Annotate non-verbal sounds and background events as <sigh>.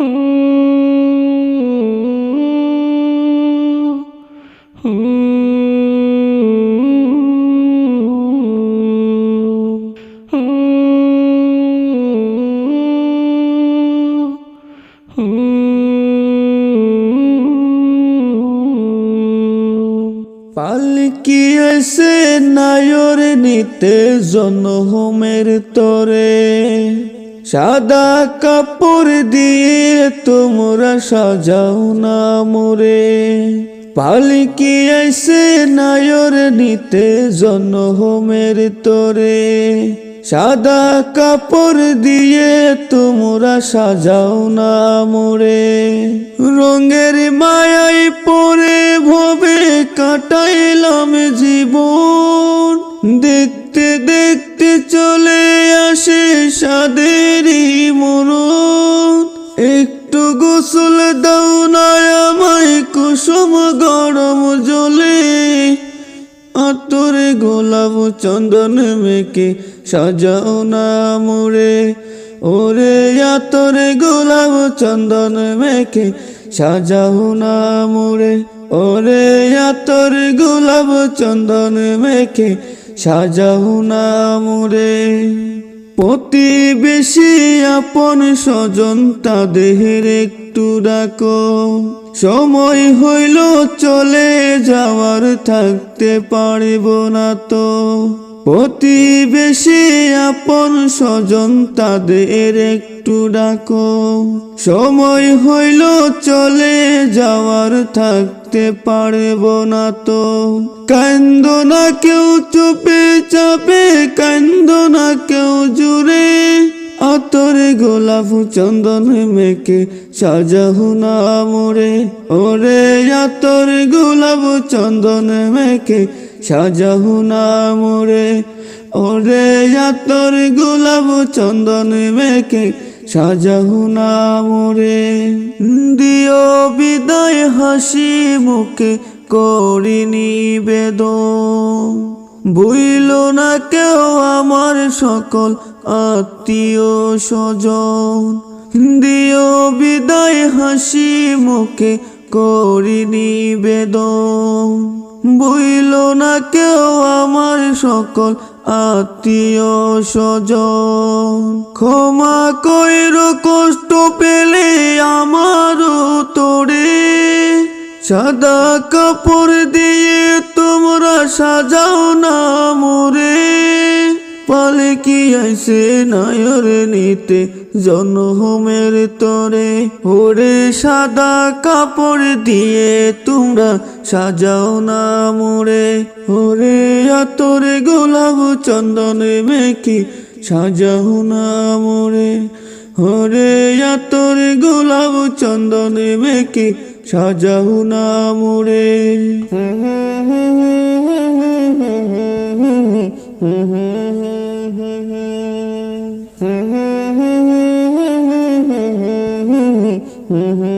পালকি এসে নায়র নিতে জনহমের তরে। সাদা কাপড় দিয়ে তোমরা সাজাও না মোরে। পালকি এসে নায়র নিতে জনহমের তরে। সাদা কাপড় দিয়ে তোমরা সাজাও না মোরে। রঙের মায়াই পরে ভবে কাটাইলাম জীবন। দেখতে দেখতে চলে আসে সাদেরই মরণ একটু গোসল দাও না, আমায় কুসুম গরম জলে। আতরে গোলাপ চন্দন মেকে সাজাও না মোরে। ওরে আতরে গোলাপ চন্দন মেকে সাজাও না মোরে। ওরে আতর গোলাপ চন্দন মেকে সাজাও না মোরে। প্রতিবেশী আপন স্বজন তাদের একটু ডাকো। সময় হইল চলে যাওয়ার, থাকতে পারব না তো। প্রতিবেশী আপন স্বজন তাদের একটু ডাকো। সময় হইল চলে যাওয়ার, থাকতে পারব না তো। কান্দ না কেউ চুপে চাপে, কান্দ না কেউ জুড়ে। আতরে গোলাপ চন্দন মেকে সাজাহু না মোরে। ওরে আতরে গোলাপ চন্দন মেকে সাজাহু না মোরে, ওরে আতর গোলাপ চন্দন মেকে সাজাহু না মোরে। দিও বিদায় হাসি মুখে করিনি বেদন বুইল না কেউ আমার সকল আত্মীয় স্বজন। দিও বিদায় হাসি মুখে করি নিবেদন। বুইল না কেউ আমার সকল আত্মীয় স্বজন। ক্ষমা কইর, কষ্ট পেলে আমারও তোরে। সাদা কাপড় দিয়ে তোমরা সাজাও না মোরে। পালকি আইসে নায়র নিতে? জনহমের তরে ওরে সাদা কাপড় দিয়ে তোমরা সাজাও না মোরে ওরে আতরে গোলাপ চন্দন মেকি সাজাও না মোরে ওরে আতরে গোলাপ চন্দন মেকি সাজাও না মোরে <laughs> Mm-hmm.